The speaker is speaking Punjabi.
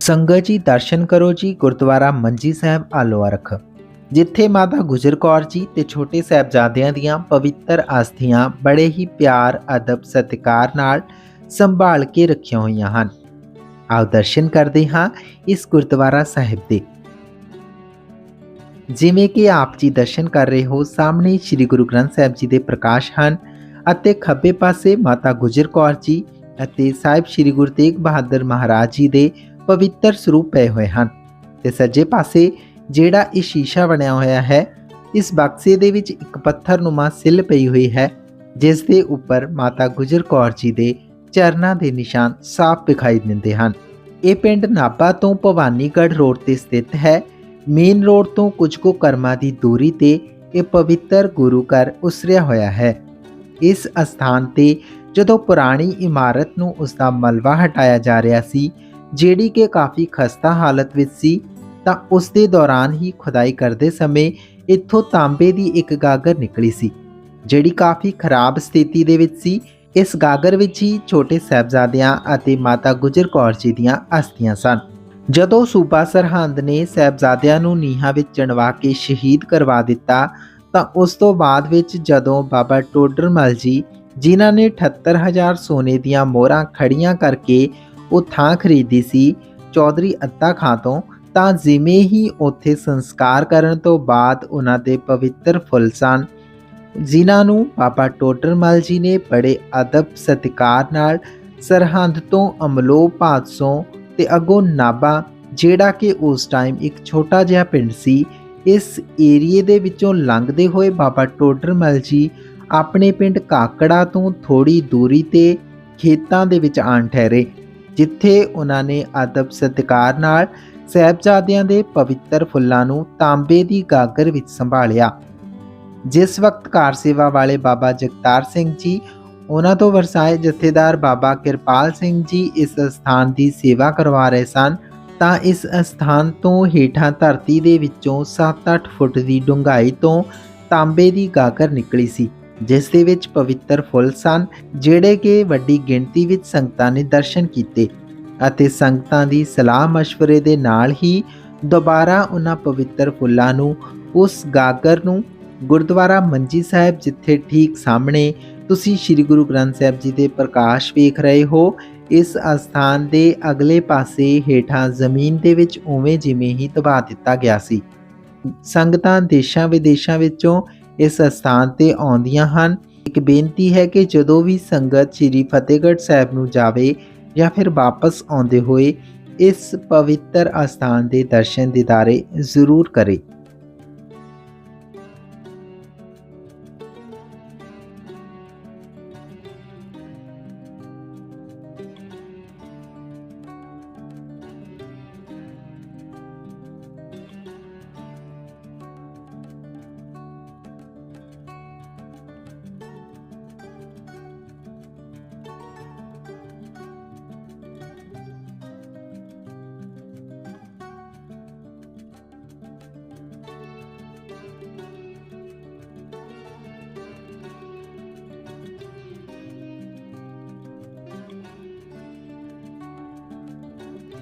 ਸੰਗਤ ਜੀ, ਦਰਸ਼ਨ ਕਰੋ ਜੀ, ਗੁਰਦੁਆਰਾ ਮੰਜੀ ਸਾਹਿਬ ਆਲੋ ਅਰਖ, ਜਿੱਥੇ ਮਾਤਾ ਗੁਜਰ ਕੌਰ ਜੀ ਤੇ ਛੋਟੇ ਸਾਹਿਬਜ਼ਾਦਿਆਂ ਦੀਆਂ ਪਵਿੱਤਰ ਆਸਥੀਆਂ ਬੜੇ ਹੀ ਪਿਆਰ, ਅਦਬ, ਸਤਿਕਾਰ ਨਾਲ ਸੰਭਾਲ ਕੇ ਰੱਖੀਆਂ ਹੋਈਆਂ ਹਨ। ਆਓ ਦਰਸ਼ਨ ਕਰਦੇ ਹਾਂ ਇਸ ਗੁਰਦੁਆਰਾ ਸਾਹਿਬ ਦੇ। ਜਿਵੇਂ ਕਿ ਆਪ ਜੀ ਦਰਸ਼ਨ ਕਰ ਰਹੇ ਹੋ, ਸਾਹਮਣੇ ਸ੍ਰੀ ਗੁਰੂ ਗ੍ਰੰਥ ਸਾਹਿਬ ਜੀ ਦੇ ਪ੍ਰਕਾਸ਼ ਹਨ ਅਤੇ ਖੱਬੇ ਪਾਸੇ ਮਾਤਾ ਗੁਜਰ ਕੌਰ ਜੀ ਅਤੇ ਸਾਹਿਬ ਸ੍ਰੀ ਗੁਰੂ ਤੇਗ ਬਹਾਦਰ ਮਹਾਰਾਜ ਜੀ ਦੇ ਪਵਿੱਤਰ ਸਰੂਪ ਪਏ ਹੋਏ ਹਨ ਤੇ ਸੱਜੇ ਪਾਸੇ ਜਿਹੜਾ ਇਹ ਸ਼ੀਸ਼ਾ ਬਣਿਆ ਹੋਇਆ ਹੈ, ਇਸ ਬਕਸੇ ਦੇ ਵਿੱਚ ਇੱਕ ਪੱਥਰਨੁਮਾ ਸਿੱਲ ਪਈ ਹੋਈ ਹੈ, ਜਿਸ ਦੇ ਉੱਪਰ ਮਾਤਾ ਗੁਜਰ ਕੌਰ ਜੀ ਦੇ ਚਰਨਾਂ ਦੇ ਨਿਸ਼ਾਨ ਸਾਫ਼ ਦਿਖਾਈ ਦਿੰਦੇ ਹਨ। ਇਹ ਪਿੰਡ ਨਾਭਾ ਤੋਂ ਭਵਾਨੀਗੜ੍ਹ ਰੋਡ ਤੇ ਸਥਿਤ ਹੈ। ਮੇਨ ਰੋਡ ਤੋਂ ਕੁਝ ਕੁ ਕਰਮਾਂ ਦੀ ਦੂਰੀ ਤੇ ਇਹ ਪਵਿੱਤਰ ਗੁਰੂ ਘਰ ਉਸਰਿਆ ਹੋਇਆ ਹੈ। ਇਸ ਅਸਥਾਨ ਤੇ ਜਦੋਂ ਪੁਰਾਣੀ ਇਮਾਰਤ ਨੂੰ ਉਸ ਦਾ ਮਲਬਾ ਹਟਾਇਆ ਜਾ ਰਿਹਾ ਸੀ ਜਿਹੜੀ ਕਿ ਕਾਫੀ ਖਸਤਾ ਹਾਲਤ ਵਿੱਚ ਸੀ, ਤਾਂ ਉਸ ਦੇ ਦੌਰਾਨ ਹੀ ਖੁਦਾਈ ਕਰਦੇ ਸਮੇਂ ਇੱਥੋਂ ਤਾਂਬੇ ਦੀ ਇੱਕ ਗਾਗਰ ਨਿਕਲੀ ਸੀ, ਜਿਹੜੀ ਕਾਫੀ ਖਰਾਬ ਸਥਿਤੀ ਦੇ ਵਿੱਚ ਸੀ। ਇਸ ਗਾਗਰ ਵਿੱਚ ਹੀ ਛੋਟੇ ਸਾਹਿਬਜ਼ਾਦਿਆਂ ਅਤੇ ਮਾਤਾ ਗੁਜਰ ਕੌਰ ਜੀ ਦੀਆਂ ਅਸਥੀਆਂ ਸਨ। ਜਦੋਂ ਸੂਬਾ ਸਰਹੰਦ ਨੇ ਸਾਹਿਬਜ਼ਾਦਿਆਂ ਨੂੰ ਨੀਹਾਂ ਵਿੱਚ ਚਣਵਾ ਕੇ ਸ਼ਹੀਦ ਕਰਵਾ ਦਿੱਤਾ, ਤਾਂ ਉਸ ਤੋਂ ਬਾਅਦ ਵਿੱਚ ਜਦੋਂ ਬਾਬਾ ਟੋਡਰਮਲ ਜੀ, ਜਿਨ੍ਹਾਂ ਨੇ 78000 ਸੋਨੇ ਦੀਆਂ ਮੋਹਰਾਂ ਖੜੀਆਂ ਕਰਕੇ ਉਹ ਥਾਂ ਖਰੀਦੀ ਸੀ ਚੌਧਰੀ ਅੱਤਾ ਖਾਂ ਤੋਂ, ਤਾਂ ਜਿਵੇਂ ਹੀ ਉੱਥੇ ਸੰਸਕਾਰ ਕਰਨ ਤੋਂ ਬਾਅਦ ਉਹਨਾਂ ਦੇ ਪਵਿੱਤਰ ਫੁੱਲ ਸਨ, ਜਿਨ੍ਹਾਂ ਨੂੰ ਬਾਬਾ ਟੋਡਰਮਲ ਜੀ ਨੇ ਬੜੇ ਅਦਬ ਸਤਿਕਾਰ ਨਾਲ ਸਰਹੰਦ ਤੋਂ ਅਮਲੋ ਭਾਦਸੋਂ ਤੇ ਅਗੋ ਨਾਬਾ ਜਿਹੜਾ ਕਿ ਉਸ ਟਾਈਮ ਇੱਕ ਛੋਟਾ ਜਿਹਾ ਪਿੰਡ ਸੀ, ਇਸ ਏਰੀਏ ਦੇ ਵਿੱਚੋਂ ਲੰਘਦੇ ਹੋਏ ਬਾਬਾ ਟੋਡਰਮਲ ਜੀ ਆਪਣੇ ਪਿੰਡ ਕਾਕੜਾ ਤੋਂ ਥੋੜੀ ਦੂਰੀ ਤੇ ਖੇਤਾਂ ਦੇ ਵਿੱਚ ਆਣ ਠਹਿਰੇ। ਜਿੱਥੇ ਉਹਨਾਂ ਨੇ ਅਦਬ ਸਤਿਕਾਰ ਨਾਲ ਸਹਿਬਜ਼ਾਦਿਆਂ ਦੇ ਪਵਿੱਤਰ ਫੁੱਲਾਂ ਨੂੰ ਤਾਂਬੇ ਦੀ ਗਾਗਰ ਵਿੱਚ ਸੰਭਾਲਿਆ। ਜਿਸ ਵਕਤ ਕਾਰ ਸੇਵਾ ਵਾਲੇ ਬਾਬਾ ਜਗਤਾਰ ਸਿੰਘ ਜੀ, ਉਹਨਾਂ ਤੋਂ ਵਰਸਾਏ ਜਥੇਦਾਰ ਬਾਬਾ ਕਿਰਪਾਲ ਸਿੰਘ ਜੀ ਇਸ ਸਥਾਨ ਦੀ ਸੇਵਾ ਕਰਵਾ ਰਹੇ ਸਨ, ਤਾਂ ਇਸ ਸਥਾਨ ਤੋਂ ਹੇਠਾਂ ਧਰਤੀ ਦੇ ਵਿੱਚੋਂ 7-8 ਫੁੱਟ ਦੀ ਡੂੰਘਾਈ ਤੋਂ ਤਾਂਬੇ ਦੀ ਗਾਗਰ ਨਿਕਲੀ ਸੀ। ਜਿਸ ਦੇ ਵਿੱਚ ਪਵਿੱਤਰ ਫੁੱਲ ਸਨ, ਜਿਹੜੇ ਕਿ ਵੱਡੀ ਗਿਣਤੀ ਵਿੱਚ ਸੰਗਤਾਂ ਨੇ ਦਰਸ਼ਨ ਕੀਤੇ ਅਤੇ ਸੰਗਤਾਂ ਦੀ ਸਲਾਹ مشਵਰੇ ਦੇ ਨਾਲ ਹੀ ਦੁਬਾਰਾ ਉਹਨਾਂ ਪਵਿੱਤਰ ਫੁੱਲਾਂ ਨੂੰ, ਉਸ ਗਾਗਰ ਨੂੰ, ਗੁਰਦੁਆਰਾ ਮੰਜੀ ਸਾਹਿਬ ਜਿੱਥੇ ਠੀਕ ਸਾਹਮਣੇ ਤੁਸੀਂ ਸ੍ਰੀ ਗੁਰੂ ਗ੍ਰੰਥ ਸਾਹਿਬ ਜੀ ਦੇ ਪ੍ਰਕਾਸ਼ ਵੇਖ ਰਹੇ ਹੋ, ਇਸ ਅਸਥਾਨ ਦੇ ਅਗਲੇ ਪਾਸੇ ਹੇਠਾਂ ਜ਼ਮੀਨ ਦੇ ਵਿੱਚ ਉਵੇਂ ਜਿਵੇਂ ਹੀ ਦਬਾ ਦਿੱਤਾ ਗਿਆ ਸੀ। ਸੰਗਤਾਂ ਦੇਸ਼ਾਂ ਵਿਦੇਸ਼ਾਂ ਵਿੱਚੋਂ ਇਸ ਅਸਥਾਨ ਤੇ ਆਉਂਦੀਆਂ ਹਨ। ਇੱਕ ਬੇਨਤੀ ਹੈ ਕਿ ਜਦੋਂ ਵੀ ਸੰਗਤ ਸ੍ਰੀ ਫਤਿਹਗੜ੍ਹ ਸਾਹਿਬ ਨੂੰ ਜਾਵੇ ਜਾਂ ਫਿਰ ਵਾਪਸ ਆਉਂਦੇ ਹੋਏ, ਇਸ ਪਵਿੱਤਰ ਅਸਥਾਨ ਦੇ ਦਰਸ਼ਨ ਦਿਦਾਰੇ ਜ਼ਰੂਰ ਕਰੇ।